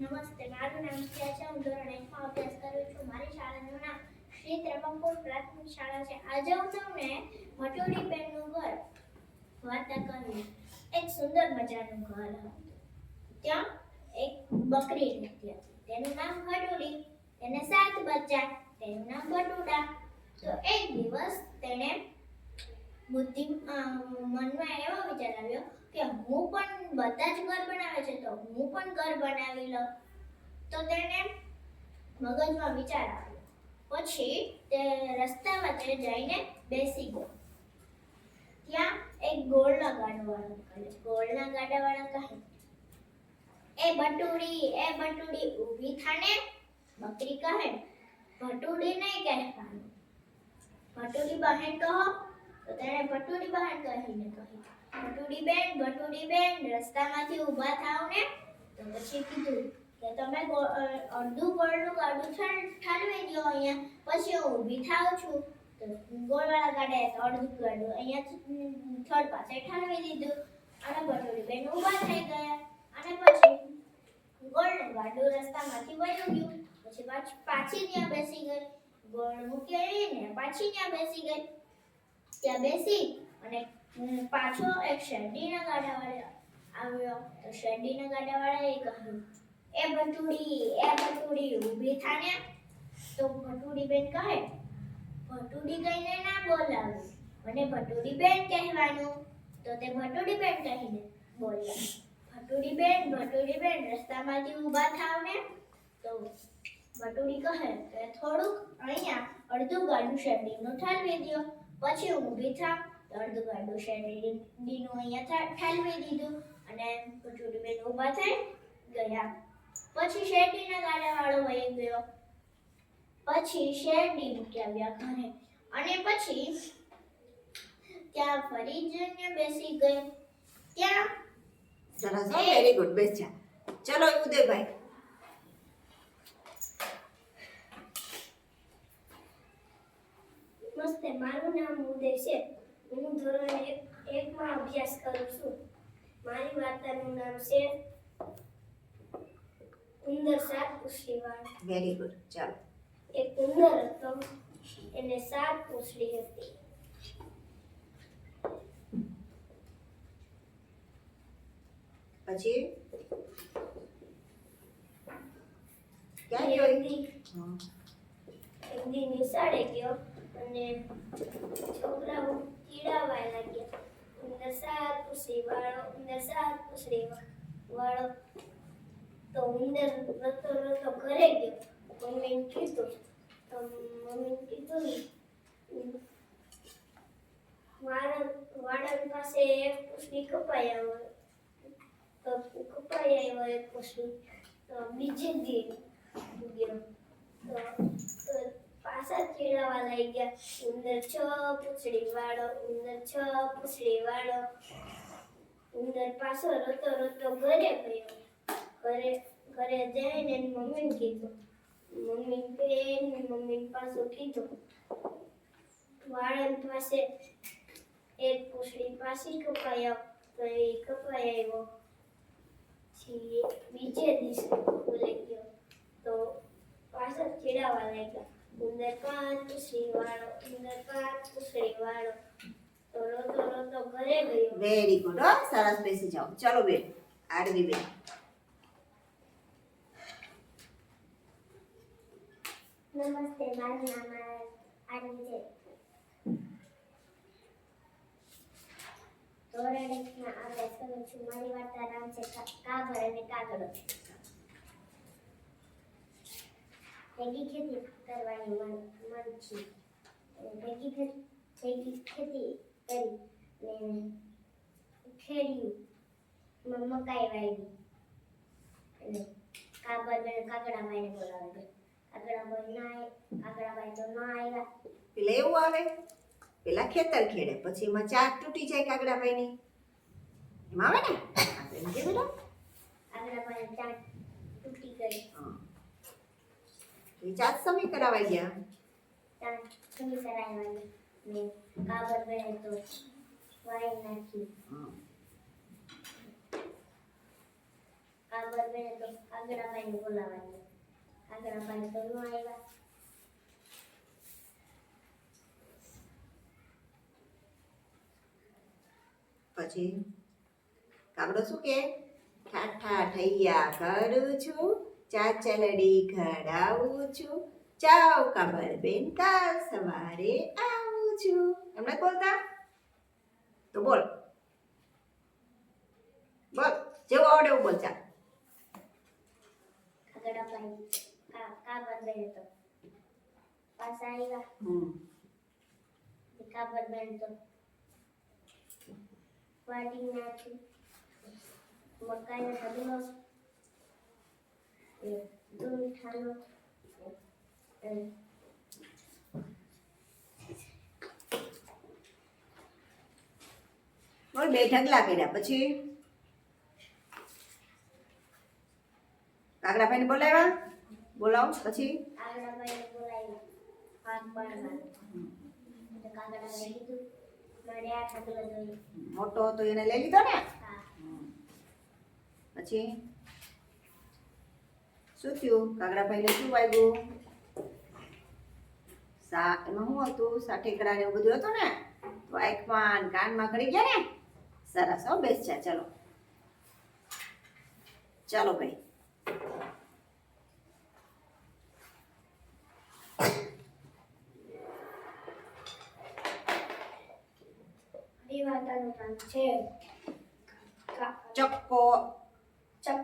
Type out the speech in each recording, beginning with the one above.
નમસ્તે મારું નામ છે. હું ધોરણ એકમાં અભ્યાસ કરું છું. મારી શાળાનું નામ શ્રી ત્રંબકપુર પ્રાથમિક શાળા છે. આજે હું તમને મટોડી બેનનું ઘર વાર્તા કહી એક સુંદર મજાનું ઘર હતું. ત્યાં એક બકરી રહેતી હતી. તેનું નામ ભટુડી તેને સાત બચ્ચા, તેનું નામ ભટુડા તો એક દિવસ તેણે બુદ્ધિ મનમાં એવો વિચાર આવ્યો કે હું પણ બધા જ ઘર બનાવે છે તો હું પણ ઘર બનાવી લઉં તો તેને મગજમાં વિચાર આવ્યો. પછી તે રસ્તા વચ્ચે જઈને બેસી ગયો. ત્યાં એક ગોળના ગાડાવાળો કહે ગોળના ગાડાવાળા કહે, એ બટુડી એ બટુડી ઊભી થાને? બકરી કહે, ભટુડી નહીં કહેવાનું. ભટુડી બહેન કહો. તો તેણે ભટુડી બહેન કહીને કહ્યું, ભટુડી બેન ભટુડી બેન, રસ્તામાંથી ઊભા થાવ ને તો પછી કીધું કે તમે અડધું ગોળનું ગાડું ઠાલ- ઠાલવી દો અહીંયા. પછી હું ઊભી થાઉં છું. તો ગોળવાળા ગાડાએ તો અડધું ગાડું અહીંયા થર્ડ પાસે ઠાલવી દીધું. અને ભટુડી બેન ઊભા થઈ ગયા. અને પછી ગોળનું ગાડું રસ્તામાંથી વયું ગયું. પછી પાછી પાછી ત્યાં બેસી ગઈ. ગોળ મૂકીને પાછી ત્યાં બેસી ગઈ. ત્યાં બેસી અને પાછો એક શેરડીના ગાડાવાળા આવ્યો તો શેરડીના ગાડાવાળાએ કહ્યું, એ ભટુડી એ ભટુડી, ઊભી થાને તો ભટુડી બેન કહે, ભટુડી કહીને ના બોલાવે. મને ભટુડી બેન કહેવાનું. તો તે ભટુડી બેન કહીને બોલ્યા, ભટુડી બેન ભટુડી બેન, રસ્તામાંથી ઊભા થાવ ને. તો ભટુડી કહે કે થોડુંક અહીંયા અડધું ગાડું શેરડીનું ઠાલવી દો પછી ઊભી થાવ અડધું ગાડું શેરડીનું અહીંયા ઠાલવી દીધું. અને ભટુડી બેન ઊભા થઈ ગયા. પછી શેરડીના ગાડાવાળો વહી ગયો. પછી શેરડી મૂકી આવ્યા ઘરે. અને પછી ત્યાં ફરી જઈને બેસી ગઈ. ત્યાં સરસ વેરી ગુડ બેસ્યા ચલો ઉદયભાઈ. નમસ્તે મારું નામ ઉદય છે. હું ધોરણ એક એકમાં અભ્યાસ કરું છું. મારી વાર્તાનું નામ છે ઉંદર સાત પૂછડીવાળો વેરી ગુડ ચાલો એક ઉંદર હતો એને સાત પૂછડી હતી પછી ક્યાં ગયો. એક દી નિશાળે ગયો અને છોકરાઓ ચીડાવા લાગ્યા સાત પૂછડી વાળો, ઉંદર સાત પૂછડી વાળો. તો ઉંદર રતો રતો ઘરે ગયો. મમ્મીને કીધું, તો મમ્મીને કીધું વાળા વાળા પાસે એક પૂછડી કપાઈ આવ્યો તો કપાઈ આવ્યો એક પૂછડી. તો બીજી દી ગયો. તો પાછા ચીડાવા લઈ ગયા છ પૂછડી વાળો ઉંદર છ પૂછડી ઘરે ઘરે ઘરે વાળંદ પાસે એક પૂછડી પાછી કપાયો તો એ કપાઈ આવ્યો બીજે દિવસે ભૂલાઈ ગયો તો પાછળ ચીડાવા લાગ્યા ઉંદર પાંચ પૂછડી વાળો ઉંદર પાંચ પૂછડી વાળો તો ઘરે ગયો વેરી ગુડ હો સરસ બેસી જાઓ ચલો બેન આડવી બેન નમસ્તે મારું નામ આરવી છે ધોરણ એકમાં અભ્યાસ કરું છું મારી વાર્તા નામ છે કાબર અને કાગડો ભેગી ખેતી કરવાની મન મન છે. ભેગી ભેગી ખેતી કરી ને ખેડ્યું મકાઈ વાવી અને અને કાગડાભાઈને બોલાવે. કાગડાભાઈ ના કાગડાભાઈ તો ના આવ્યા પેલા એવું આવે પેલા ખેતર ખેડે પછી એમાં ચાક તૂટી જાય કાગડાભાઈની એમાં આવે ને? આપણે એમ કે કાગડાભાઈ ચાટ તૂટી ગઈ. હા. એ ચાક સમય કરાવાઈ ગયા. ચાટ કરાવવાની ને કાબર બેને તો વાઈ નાખી. હા. કાબર કાબર બેને તો કાગડાભાઈને બોલાવાય કાગડાભાઈ તો ન આવ્યા. પછી કાબડો શું કે? ઠાઠા ઠૈયા કરું છું. ચાચલડી ખડાવું છું. ચાવ કાબર બેન કાલ સવારે આવું છું. એમને બોલતા? તો બોલ. બોલ. જેવું આવડે એવું બોલ ચા કાગડાભાઈ કા કાબર બેને તો પાછા આવ્યા હમ. કાબર બેન તો વાટી નાખ્યું મકાઈનો ઢગલો બોલ બે ઢગલા કર્યા. પછી કાગડાભાઈને બોલાવ્યા? બોલાવો. પછી? કાગડાભાઈ મોટો હતો એને લઈ લીધો ને? પછી? શું થયું? કાગડાભાઈને શું વાગ્યું? સા એમાં શું હતું? સાઠેકડા ને એવું બધું હતું ને? તો આંખમાં કાનમાં કરી ગયા ને? સરસ હો બેસ છે ચલો. ચાલો ભાઈ. ચક્કો. ચક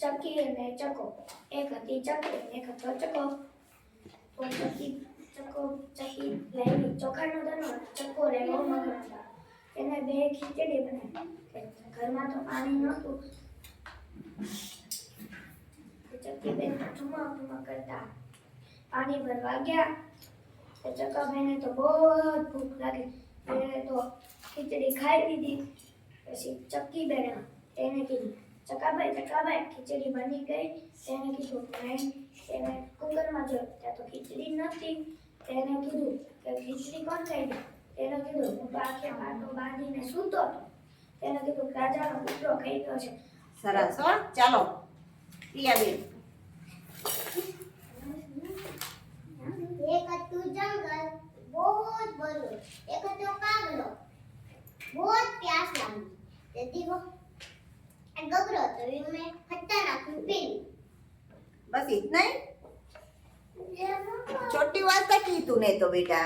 ચકી અને ચકો એક હતી ચકી અને એક હતો ચકો તો ચકી ચકો ચકી લેવી ચોખાનો દનો ચકો લેવો મગર એને બે ખીચડી બનાવી ઘરમાં તો પાણી નહોતું તો ચકી બેન ઠુમા ઠુમા કરતા પાણી ભરવા ગયા તો ચકાભાઈને તો બહુ જ ભૂખ લાગી એણે તો ખીચડી ખાઈ લીધી પછી ચક્કી બેન તેને કીધું ચકાભાઈ ચકાભાઈ ખીચડી બની ગઈ. તેને કીધું નહીં તેને કુકરમાં જોયું ત્યાં તો ખીચડી નથી તેને કીધું કે ખીચડી કોણ ખાઈ ગઈ? તેને કીધું હું તો માટો બાંધીને સૂતો હતો. તેને કીધું રાજાનો કૂતરો ખાઈ ગયો છે. સરસ હો ચાલો. પ્રિયાબેન એક હતું જંગલ બહુ જ બડું એક હતો કાગડો બહુ જ પ્યાસ લાગી. તેથી અને ગભરો હતો એ મેં હત્તા નાખ્યું પીલું બસ ઇતના ही छोटी वार्ता की तूने तो बेटा